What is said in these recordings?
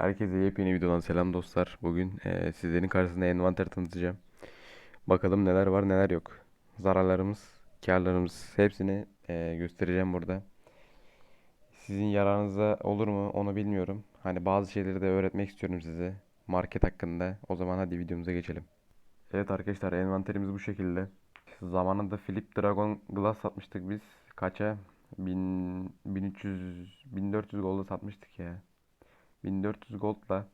Herkese yepyeni videodan selam dostlar. Bugün eee, sizlerin karşısında envanter tanıtacağım. Bakalım neler var neler yok. Zararlarımız, karlarımız hepsini eee, göstereceğim burada. Sizin yararınıza olur mu onu bilmiyorum. Hani bazı şeyleri de öğretmek istiyorum size. Market hakkında. O zaman hadi videomuza geçelim. Evet arkadaşlar envanterimiz bu şekilde. Zamanında Philip Dragon Glass satmıştık biz. Kaça? 1000, 1300, 1400 golda satmıştık ya. 1400 gold'la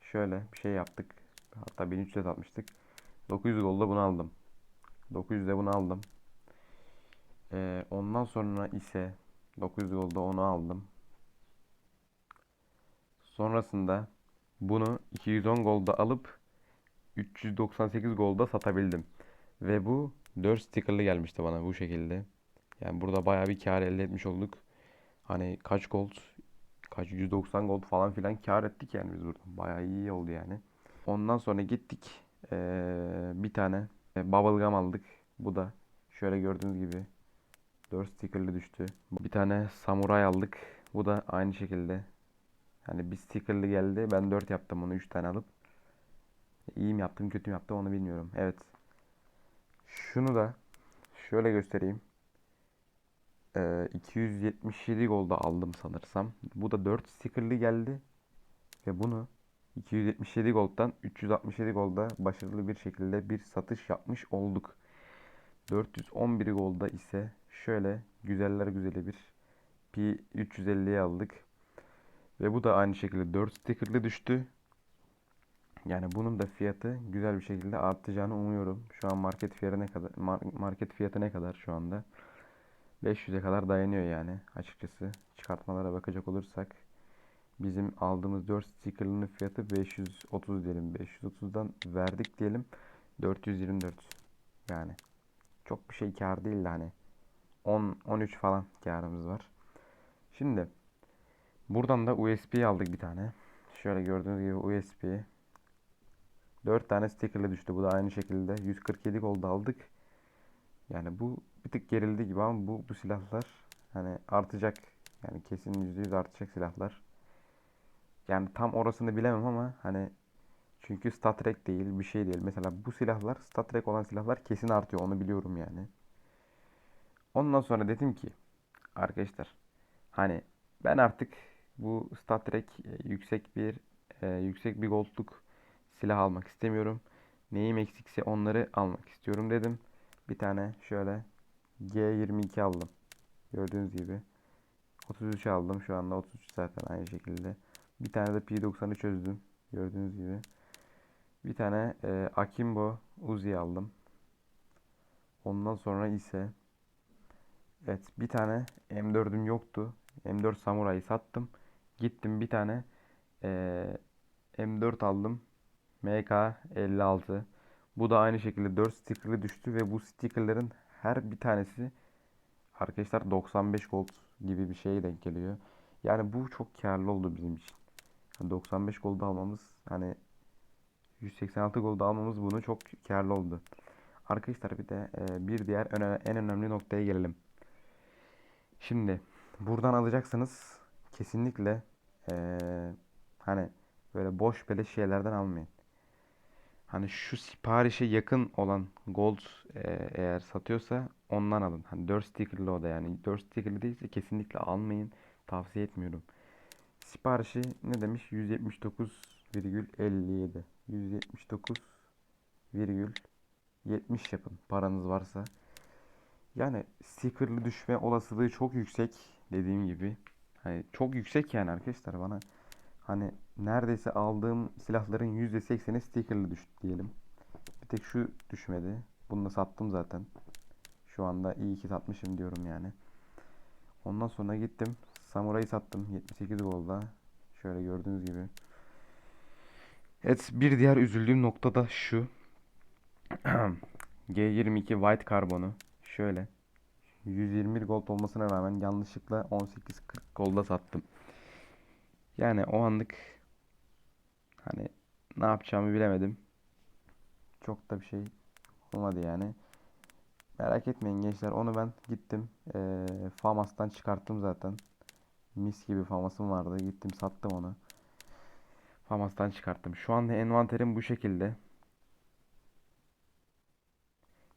şöyle bir şey yaptık. Hatta 1300'e satmıştık. 900 gold'la bunu aldım. 900'de bunu aldım. Ee, ondan sonra ise 900 gold'da onu aldım. Sonrasında bunu 210 gold'da alıp 398 gold'da satabildim. Ve bu 4 sticker'lı gelmişti bana bu şekilde. Yani burada bayağı bir kar elde etmiş olduk. Hani kaç gold? Kaç 190 gold falan filan kar ettik yani biz burada. Bayağı iyi oldu yani. Ondan sonra gittik. eee, bir tane e, bubble gum aldık. Bu da şöyle gördüğünüz gibi 4 stickerlı düştü. Bir tane samuray aldık. Bu da aynı şekilde. Hani bir stickerlı geldi. Ben 4 yaptım onu 3 tane alıp. İyi mi yaptım kötü mü yaptım onu bilmiyorum. Evet. Şunu da şöyle göstereyim. Ee, 277 golda aldım sanırsam. Bu da 4 stickerlı geldi. Ve bunu 277 gold'dan 367 golda başarılı bir şekilde bir satış yapmış olduk. 411 golda ise şöyle güzeller güzeli bir P350'ye aldık. Ve bu da aynı şekilde 4 stickerlı düştü. Yani bunun da fiyatı güzel bir şekilde artacağını umuyorum. Şu an market fiyatı ne kadar mar- market fiyatı ne kadar şu anda? 500'e kadar dayanıyor yani açıkçası. Çıkartmalara bakacak olursak bizim aldığımız 4 sticker'ının fiyatı 530 diyelim. 530'dan verdik diyelim. 424 yani. Çok bir şey kar değil de hani 10 13 falan karımız var. Şimdi buradan da USB aldık bir tane. Şöyle gördüğünüz gibi USB 4 tane sticker'la düştü. Bu da aynı şekilde 147 gold aldık. Yani bu bir tık gerildi gibi ama bu bu silahlar hani artacak. Yani kesin %100 artacak silahlar. Yani tam orasını bilemem ama hani çünkü Star Trek değil bir şey değil. Mesela bu silahlar Star Trek olan silahlar kesin artıyor onu biliyorum yani. Ondan sonra dedim ki arkadaşlar hani ben artık bu Star Trek e, yüksek bir e, yüksek bir gold'luk silah almak istemiyorum. Neyim eksikse onları almak istiyorum dedim. Bir tane şöyle G22 aldım. Gördüğünüz gibi. 33 aldım. Şu anda 33 zaten aynı şekilde. Bir tane de P90'ı çözdüm. Gördüğünüz gibi. Bir tane e, Akimbo Uzi aldım. Ondan sonra ise evet bir tane M4'üm yoktu. M4 Samurai'yi sattım. Gittim bir tane e, M4 aldım. MK56. Bu da aynı şekilde 4 sticker'lı düştü ve bu sticker'ların her bir tanesi arkadaşlar 95 gold gibi bir şeye denk geliyor. Yani bu çok karlı oldu bizim için. Yani 95 gold almamız hani 186 gold almamız bunu çok karlı oldu. Arkadaşlar bir de e, bir diğer en önemli noktaya gelelim. Şimdi buradan alacaksınız kesinlikle e, hani böyle boş beleş şeylerden almayın. Hani şu siparişe yakın olan gold e, eğer satıyorsa ondan alın. Hani 4 sticker'lı o da yani. 4 sticker'lı değilse kesinlikle almayın. Tavsiye etmiyorum. Siparişi ne demiş? 179,57. 179,70 yapın paranız varsa. Yani sticker'lı düşme olasılığı çok yüksek dediğim gibi. Hani çok yüksek yani arkadaşlar bana Hani neredeyse aldığım silahların %80'i stickerlı düştü diyelim. Bir tek şu düşmedi. Bunu da sattım zaten. Şu anda iyi ki satmışım diyorum yani. Ondan sonra gittim. Samurai'yi sattım 78 golda. Şöyle gördüğünüz gibi. Evet bir diğer üzüldüğüm nokta da şu. G22 White Carbon'u şöyle 121 gold olmasına rağmen yanlışlıkla 18-40 golda sattım. Yani o anlık hani ne yapacağımı bilemedim. Çok da bir şey olmadı yani. Merak etmeyin gençler onu ben gittim eee Famas'tan çıkarttım zaten. Mis gibi Famas'ım vardı gittim sattım onu. Famas'tan çıkarttım. Şu anda envanterim bu şekilde.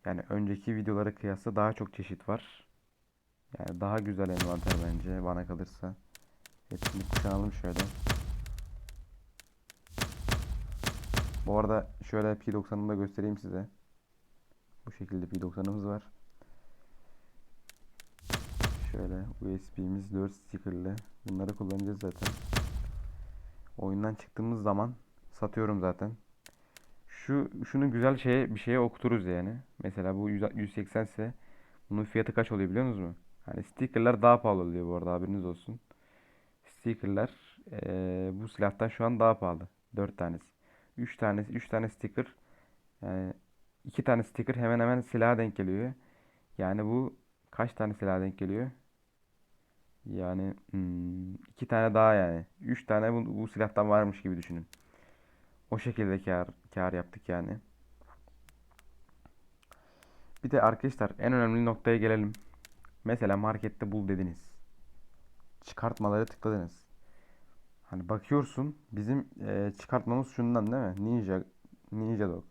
Yani önceki videolara kıyasla daha çok çeşit var. Yani daha güzel envanter bence bana kalırsa. Hepsini kuşanalım şöyle. Bu arada şöyle P90'ımı da göstereyim size. Bu şekilde P90'ımız var. Şöyle USB'miz 4 stickerlı. Bunları kullanacağız zaten. Oyundan çıktığımız zaman satıyorum zaten. Şu şunu güzel şeye bir şeye okuturuz yani. Mesela bu 100 180 ise bunun fiyatı kaç oluyor biliyor musunuz? Hani stickerlar daha pahalı oluyor bu arada haberiniz olsun. Stickerlar eee, bu silahtan şu an daha pahalı. 4 tanesi. 3 tanesi 3 tane sticker yani 2 tane sticker hemen hemen silaha denk geliyor. Yani bu kaç tane silaha denk geliyor? Yani hmm, iki tane daha yani. Üç tane bu, bu silahtan varmış gibi düşünün. O şekilde kar, kar yaptık yani. Bir de arkadaşlar en önemli noktaya gelelim. Mesela markette bul dediniz. Çıkartmaları tıkladınız. Hani bakıyorsun bizim e, çıkartmamız şundan değil mi? Ninja Ninja Dog.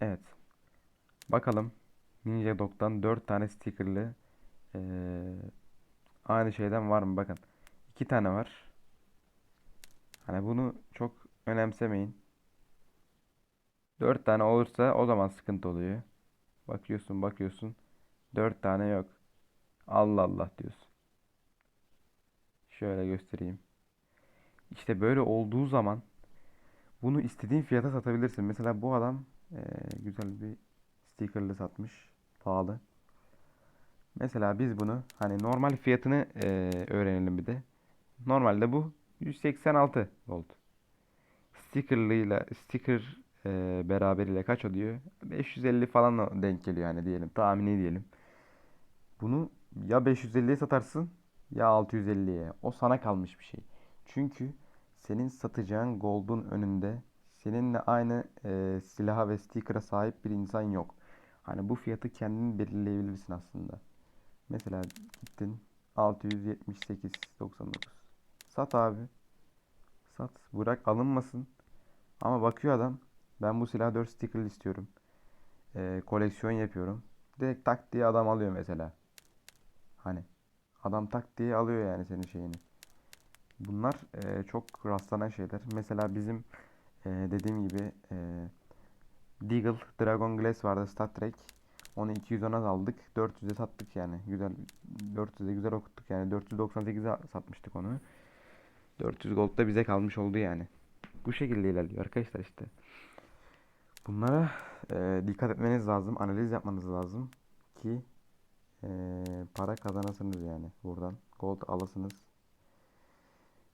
Evet. Bakalım. Ninja Dog'dan 4 tane stickerlı e, aynı şeyden var mı? Bakın. 2 tane var. Hani bunu çok önemsemeyin. 4 tane olursa o zaman sıkıntı oluyor. Bakıyorsun bakıyorsun. 4 tane yok. Allah Allah diyorsun. Şöyle göstereyim. İşte böyle olduğu zaman bunu istediğin fiyata satabilirsin. Mesela bu adam eee, güzel bir stickerlı satmış. Pahalı. Mesela biz bunu hani normal fiyatını eee, öğrenelim bir de. Normalde bu 186 gold. Stickerlıyla sticker eee beraberiyle kaç oluyor? 550 falan denk geliyor yani diyelim. Tahmini diyelim. Bunu ya 550'ye satarsın ya 650'ye. O sana kalmış bir şey. Çünkü senin satacağın gold'un önünde seninle aynı eee silaha ve sticker'a sahip bir insan yok. Hani bu fiyatı kendin belirleyebilirsin aslında. Mesela gittin 678.99. Sat abi. Sat. Bırak alınmasın. Ama bakıyor adam. Ben bu silahı 4 sticker'lı istiyorum. Eee, koleksiyon yapıyorum. Direkt tak diye adam alıyor mesela. Hani adam tak diye alıyor yani senin şeyini. Bunlar eee, çok rastlanan şeyler. Mesela bizim eee, dediğim gibi eee Deagle Dragon Glass vardı Star Trek. Onu 210'a aldık. 400'e sattık yani. Güzel 400'e güzel okuttuk yani. 498'e satmıştık onu. 400 gold da bize kalmış oldu yani. Bu şekilde ilerliyor arkadaşlar işte. Bunlara eee, dikkat etmeniz lazım. Analiz yapmanız lazım ki eee, para kazanasınız yani buradan. Gold alasınız.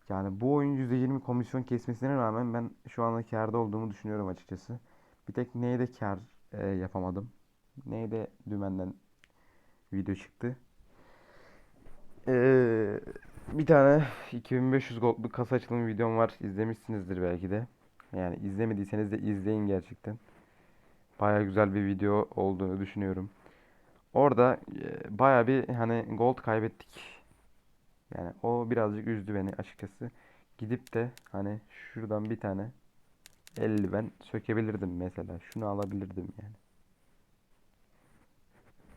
Yani bu oyun %20 komisyon kesmesine rağmen ben şu anda kârda olduğumu düşünüyorum açıkçası. Bir tek neyde kâr e, yapamadım. Neyde dümenden video çıktı. Ee, bir tane 2500 gold'luk kasa açılımı videom var. İzlemişsinizdir belki de. Yani izlemediyseniz de izleyin gerçekten. Baya güzel bir video olduğunu düşünüyorum. Orada e, baya bir hani gold kaybettik. Yani o birazcık üzdü beni açıkçası. Gidip de hani şuradan bir tane eldiven sökebilirdim mesela. Şunu alabilirdim yani.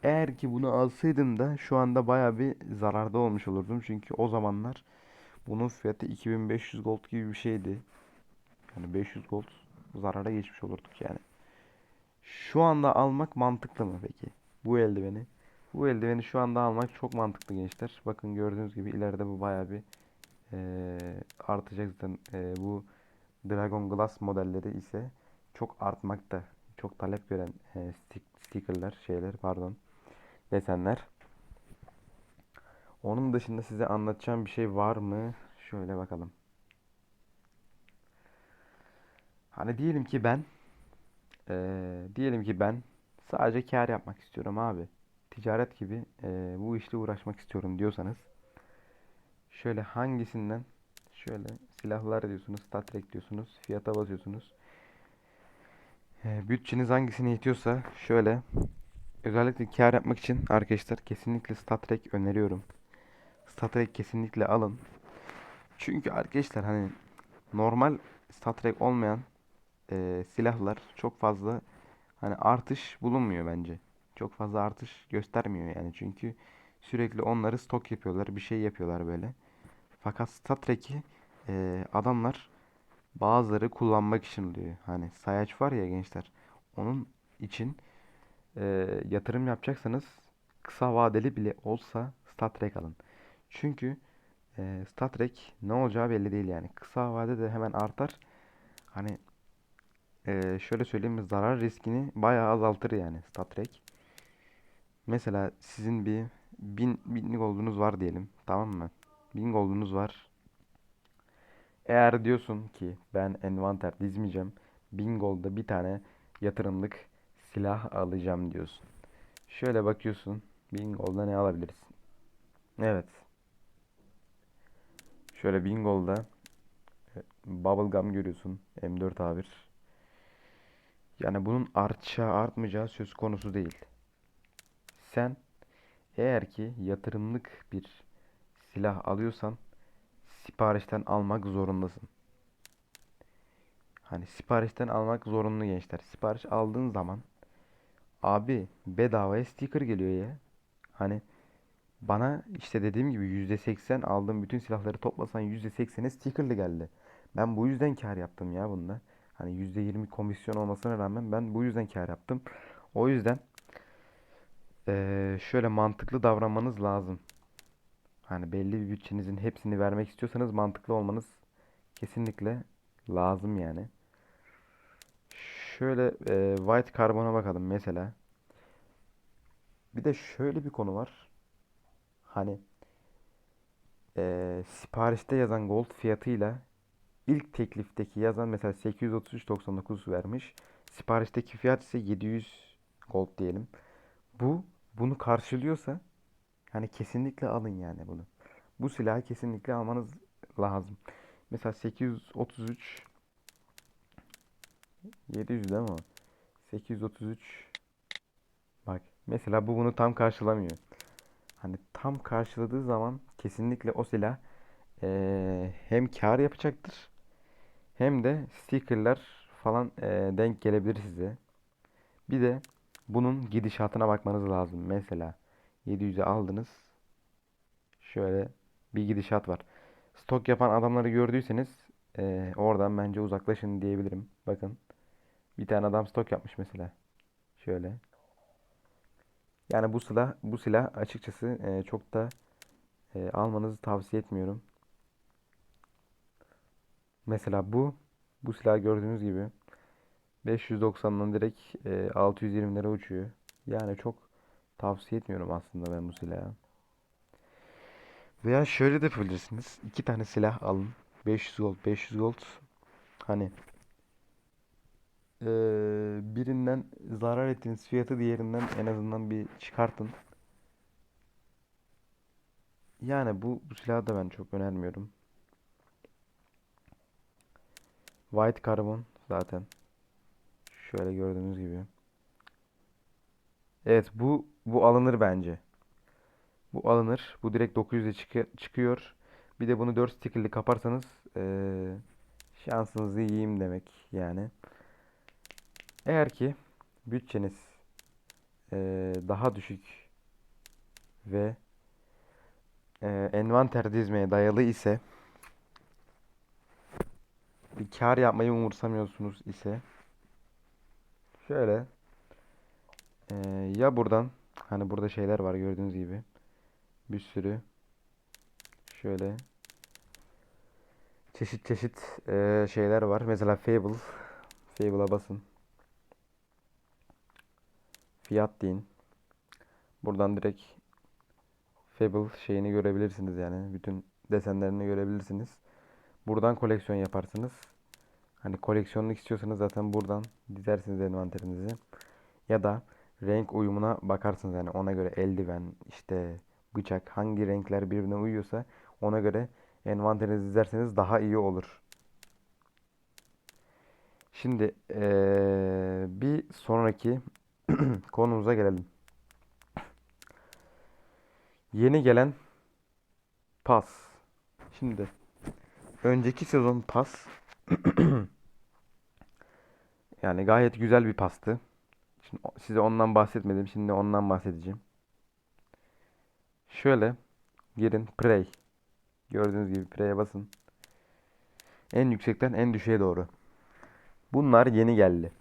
Eğer ki bunu alsaydım da şu anda baya bir zararda olmuş olurdum. Çünkü o zamanlar bunun fiyatı 2500 gold gibi bir şeydi. Yani 500 gold zarara geçmiş olurduk yani. Şu anda almak mantıklı mı peki? Bu eldiveni. Bu eldiveni şu anda almak çok mantıklı gençler. Bakın gördüğünüz gibi ileride bu baya bir eee, artacak zaten. Eee, bu Dragon Glass modelleri ise çok artmakta. Çok talep gören eee, stick- stickerlar, şeyler pardon, desenler. Onun dışında size anlatacağım bir şey var mı? Şöyle bakalım. Hani diyelim ki ben eee, diyelim ki ben sadece kâr yapmak istiyorum abi. Ticaret gibi eee, bu işle uğraşmak istiyorum diyorsanız şöyle hangisinden şöyle silahlar diyorsunuz, Star Trek diyorsunuz, fiyata basıyorsunuz. Eee, bütçeniz hangisine yetiyorsa şöyle özellikle kâr yapmak için arkadaşlar kesinlikle Star Trek öneriyorum. Star Trek kesinlikle alın. Çünkü arkadaşlar hani normal Star Trek olmayan e, silahlar çok fazla hani artış bulunmuyor bence. Çok fazla artış göstermiyor yani. Çünkü sürekli onları stok yapıyorlar, bir şey yapıyorlar böyle. Fakat Star Trek'i e, adamlar bazıları kullanmak için diyor. Hani sayaç var ya gençler. Onun için e, yatırım yapacaksanız kısa vadeli bile olsa Star Trek alın. Çünkü e, Star Trek ne olacağı belli değil yani. Kısa vadede hemen artar. Hani e, şöyle söyleyeyim zarar riskini bayağı azaltır yani Star Trek. Mesela sizin bir bin, binlik olduğunuz var diyelim. Tamam mı? Bin gold'unuz var. Eğer diyorsun ki ben envanter dizmeyeceğim. Bin gold'da bir tane yatırımlık silah alacağım diyorsun. Şöyle bakıyorsun. Bin gold'da ne alabilirsin? Evet. Şöyle bin gold'da e, bubblegum görüyorsun. M4 A1. Yani bunun artacağı artmayacağı söz konusu değil. Sen eğer ki yatırımlık bir silah alıyorsan siparişten almak zorundasın. Hani siparişten almak zorunlu gençler. Sipariş aldığın zaman abi bedavaya sticker geliyor ya. Hani bana işte dediğim gibi %80 aldığım bütün silahları toplasan %80'i stickerlı geldi. Ben bu yüzden kar yaptım ya bunda. Hani %20 komisyon olmasına rağmen ben bu yüzden kar yaptım. O yüzden eee, şöyle mantıklı davranmanız lazım. Hani belli bir bütçenizin hepsini vermek istiyorsanız mantıklı olmanız kesinlikle lazım yani. Şöyle eee, White Carbon'a bakalım mesela. Bir de şöyle bir konu var. Hani eee, siparişte yazan gold fiyatıyla ilk teklifteki yazan mesela 833.99 vermiş. Siparişteki fiyat ise 700 gold diyelim. Bu bunu karşılıyorsa hani kesinlikle alın yani bunu. Bu silahı kesinlikle almanız lazım. Mesela 833 700 değil mi o? 833 bak mesela bu bunu tam karşılamıyor. Hani tam karşıladığı zaman kesinlikle o silah eee, hem kar yapacaktır hem de stickerlar falan eee, denk gelebilir size. Bir de bunun gidişatına bakmanız lazım. Mesela 700'e aldınız. Şöyle bir gidişat var. Stok yapan adamları gördüyseniz eee, oradan bence uzaklaşın diyebilirim. Bakın bir tane adam stok yapmış mesela. Şöyle. Yani bu silah bu silah açıkçası eee, çok da eee, almanızı tavsiye etmiyorum. Mesela bu bu silah gördüğünüz gibi 590'dan direkt eee, 620'lere uçuyor. Yani çok tavsiye etmiyorum aslında ben bu silahı. Veya şöyle de yapabilirsiniz. İki tane silah alın. 500 gold, 500 gold. Hani eee, birinden zarar ettiğiniz fiyatı diğerinden en azından bir çıkartın. Yani bu, bu silahı da ben çok önermiyorum. White Carbon zaten. Şöyle gördüğünüz gibi. Evet bu bu alınır bence. Bu alınır. Bu direkt 900'e çıkı- çıkıyor. Bir de bunu 4 sticker'lı kaparsanız eee, şansınızı yiyeyim demek yani. Eğer ki bütçeniz eee, daha düşük ve eee, envanter dizmeye dayalı ise bir kar yapmayı umursamıyorsunuz ise şöyle eee, ya buradan hani burada şeyler var gördüğünüz gibi bir sürü şöyle çeşit çeşit eee, şeyler var. Mesela Fable Fable'a basın. Fiyat deyin. Buradan direkt Fable şeyini görebilirsiniz yani. Bütün desenlerini görebilirsiniz. Buradan koleksiyon yaparsınız. Hani koleksiyonluk istiyorsanız zaten buradan dizersiniz envanterinizi. Ya da renk uyumuna bakarsınız yani ona göre eldiven, işte bıçak hangi renkler birbirine uyuyorsa ona göre envanterinizi dizerseniz daha iyi olur. Şimdi eee, bir sonraki konumuza gelelim. Yeni gelen pas. Şimdi önceki sezon pas Yani gayet güzel bir pastı. Şimdi size ondan bahsetmedim. Şimdi ondan bahsedeceğim. Şöyle girin Prey. Gördüğünüz gibi Prey'e basın. En yüksekten en düşüğe doğru. Bunlar yeni geldi.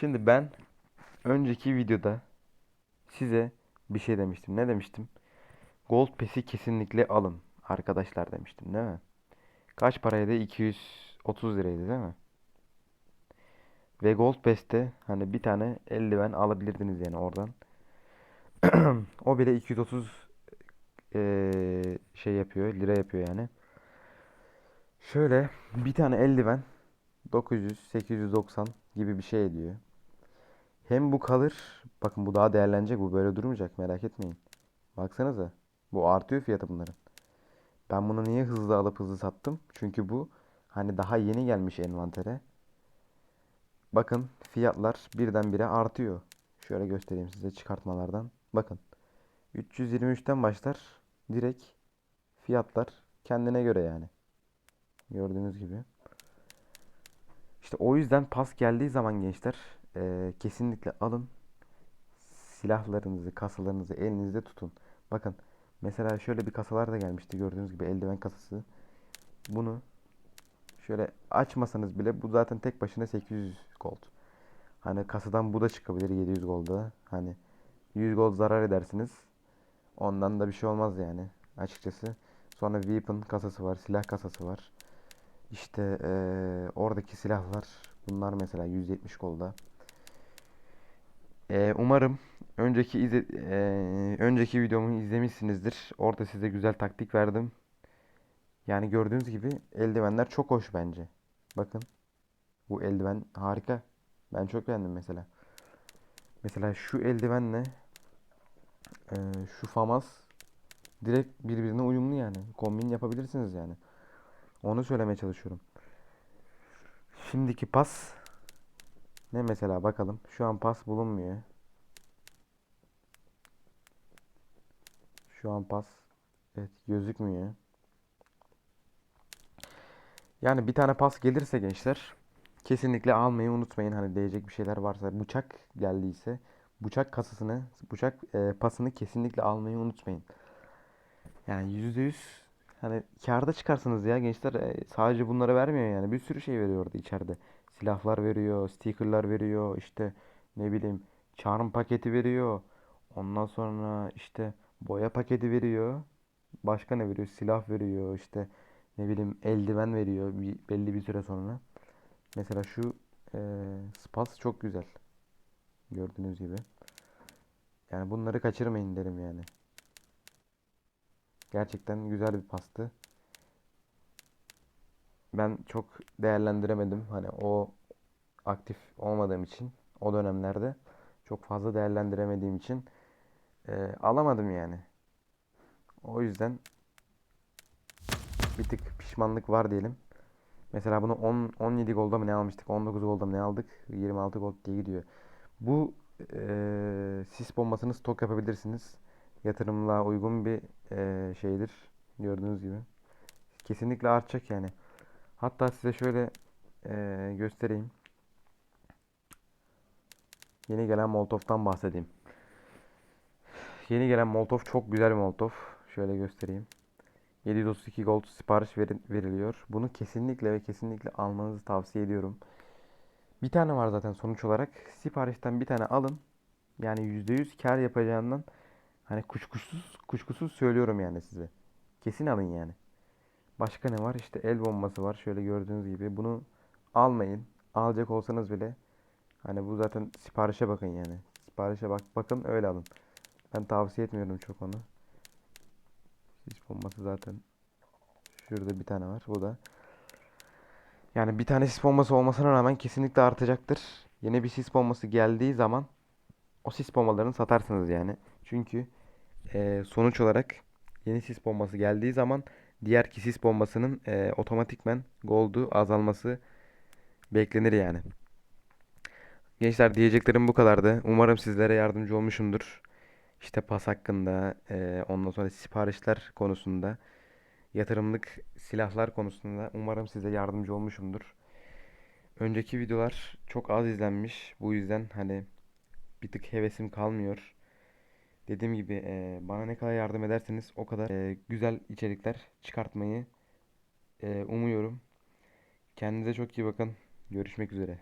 Şimdi ben önceki videoda size bir şey demiştim. Ne demiştim? Gold Pass'i kesinlikle alın arkadaşlar demiştim değil mi? Kaç paraydı? 230 liraydı değil mi? Ve Gold Pass'te hani bir tane eldiven alabilirdiniz yani oradan. O bile 230 eee, şey yapıyor, lira yapıyor yani. Şöyle bir tane eldiven 900, 890 gibi bir şey ediyor. Hem bu kalır. Bakın bu daha değerlenecek. Bu böyle durmayacak. Merak etmeyin. Baksanıza. Bu artıyor fiyatı bunların. Ben bunu niye hızlı alıp hızlı sattım? Çünkü bu hani daha yeni gelmiş envantere. Bakın fiyatlar birdenbire artıyor. Şöyle göstereyim size çıkartmalardan. Bakın. 323'ten başlar. Direkt fiyatlar kendine göre yani. Gördüğünüz gibi. İşte o yüzden pas geldiği zaman gençler eee, kesinlikle alın. Silahlarınızı, kasalarınızı elinizde tutun. Bakın mesela şöyle bir kasalar da gelmişti gördüğünüz gibi eldiven kasası. Bunu şöyle açmasanız bile bu zaten tek başına 800 gold. Hani kasadan bu da çıkabilir 700 golda. Hani 100 gold zarar edersiniz. Ondan da bir şey olmaz yani açıkçası. Sonra weapon kasası var, silah kasası var. İşte eee, oradaki silahlar bunlar mesela 170 golda. Eee, umarım önceki izle, eee, önceki videomu izlemişsinizdir. Orada size güzel taktik verdim. Yani gördüğünüz gibi eldivenler çok hoş bence. Bakın bu eldiven harika. Ben çok beğendim mesela. Mesela şu eldivenle eee, şu famas direkt birbirine uyumlu yani. Kombin yapabilirsiniz yani. Onu söylemeye çalışıyorum. Şimdiki pas ne mesela bakalım. Şu an pas bulunmuyor. Şu an pas evet gözükmüyor. Yani bir tane pas gelirse gençler kesinlikle almayı unutmayın. Hani diyecek bir şeyler varsa bıçak geldiyse bıçak kasasını bıçak e, pasını kesinlikle almayı unutmayın. Yani %100 hani kârda çıkarsınız ya gençler E, sadece bunları vermiyor yani bir sürü şey veriyor orada içeride. Silahlar veriyor, stickerlar veriyor, işte ne bileyim charm paketi veriyor. Ondan sonra işte boya paketi veriyor. Başka ne veriyor? Silah veriyor, işte ne bileyim eldiven veriyor bir, belli bir süre sonra. Mesela şu e, spas çok güzel gördüğünüz gibi. Yani bunları kaçırmayın derim yani. Gerçekten güzel bir pastı. Ben çok değerlendiremedim. Hani o aktif olmadığım için o dönemlerde çok fazla değerlendiremediğim için e, alamadım yani. O yüzden bir tık pişmanlık var diyelim. Mesela bunu 10 17 golda mı ne almıştık? 19 golda mı ne aldık? 26 gol diye gidiyor. Bu e, sis bombasını stok yapabilirsiniz. Yatırımla uygun bir e, şeydir. Gördüğünüz gibi. Kesinlikle artacak yani. Hatta size şöyle e, göstereyim. Yeni gelen Molotov'tan bahsedeyim. Yeni gelen Molotov çok güzel bir Molotov. Şöyle göstereyim. 732 gold sipariş veri- veriliyor. Bunu kesinlikle ve kesinlikle almanızı tavsiye ediyorum. Bir tane var zaten sonuç olarak. Siparişten bir tane alın. Yani %100 kar yapacağından hani kuşkusuz kuşkusuz söylüyorum yani size. Kesin alın yani. Başka ne var? İşte el bombası var. Şöyle gördüğünüz gibi. Bunu almayın. Alacak olsanız bile hani bu zaten siparişe bakın yani. Siparişe bak bakın öyle alın. Ben tavsiye etmiyorum çok onu. Sis bombası zaten şurada bir tane var. Bu da. Yani bir tane sis bombası olmasına rağmen kesinlikle artacaktır. Yeni bir sis bombası geldiği zaman o sis bombalarını satarsınız yani. Çünkü eee, sonuç olarak yeni sis bombası geldiği zaman diğer ki sis bombasının eee, otomatikmen gold'u azalması beklenir yani. Gençler diyeceklerim bu kadardı. Umarım sizlere yardımcı olmuşumdur. İşte pas hakkında, eee, ondan sonra siparişler konusunda. yatırımlık silahlar konusunda umarım size yardımcı olmuşumdur. Önceki videolar çok az izlenmiş. Bu yüzden hani bir tık hevesim kalmıyor. Dediğim gibi e, bana ne kadar yardım ederseniz o kadar e, güzel içerikler çıkartmayı e, umuyorum. Kendinize çok iyi bakın. Görüşmek üzere.